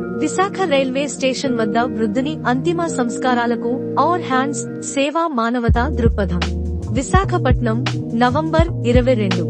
Visakha railway station వద్ద వృద్ధుని అంతిమ సంస్కారాలకు are hands సేవా మానవతా దృక్పథం. విశాఖపట్నం నవంబర్ ఇరవై రెండు.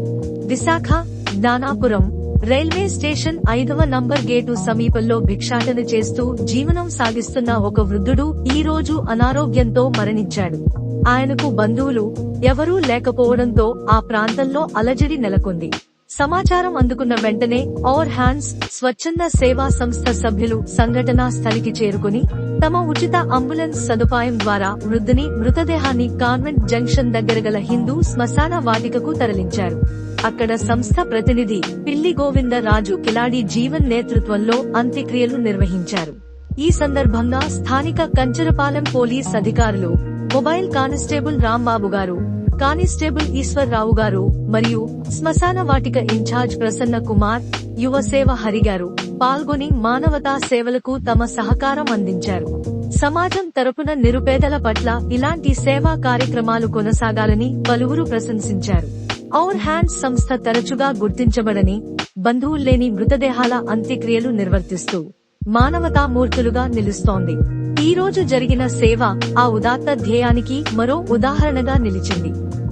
విశాఖ దానాపురం. రైల్వే స్టేషన్ ఐదవ నంబర్ గేటు సమీపంలో భిక్షాటన చేస్తూ జీవనం సాగిస్తున్న ఒక వృద్ధుడు ఈ రోజు అనారోగ్యంతో మరణించాడు. ఆయనకు బంధువులు ఎవరూ లేకపోవడంతో ఆ ప్రాంతంలో అలజడి నెలకొంది. సమాచారం అందుకున్న వెంటనే ఆర్ హ్యాండ్స్ స్వచ్ఛంద సేవా సంస్థ సభ్యులు సంఘటనా స్థలికి చేరుకుని తమ ఉచిత అంబులెన్స్ సదుపాయం ద్వారా వృద్ధుని మృతదేహాన్ని కాన్వెంట్ జంక్షన్ దగ్గర గల హిందూ శ్మశాన వాటికకు తరలించారు. అక్కడ సంస్థ ప్రతినిధి పిల్లి గోవింద రాజు కిలాడి జీవన్ నేతృత్వంలో అంత్యక్రియలు నిర్వహించారు. ఈ సందర్భంగా స్థానిక కంచరపాలెం పోలీస్ అధికారులు mobile constable Rambabu garu constable Eswarrao గారు మరియు శ్మశాన వాటిక ఇన్ఛార్జ్ ప్రసన్న కుమార్ యువ సేవ హరిగారు పాల్గొని మానవతా సేవలకు తమ సహకారం అందించారు. సమాజం తరపున నిరుపేదల పట్ల ఇలాంటి సేవా కార్యక్రమాలు కొనసాగాలని పలువురు ప్రశంసించారు. ఔర్ హ్యాండ్స్ సంస్థ తరచుగా గుర్తించబడని బంధువుల్లేని మృతదేహాల అంత్యక్రియలు నిర్వర్తిస్తూ మానవతామూర్తులుగా నిలుస్తోంది. ఈ రోజు జరిగిన సేవ ఆ ఉదాత్త ధ్యేయానికి మరో ఉదాహరణగా నిలిచింది.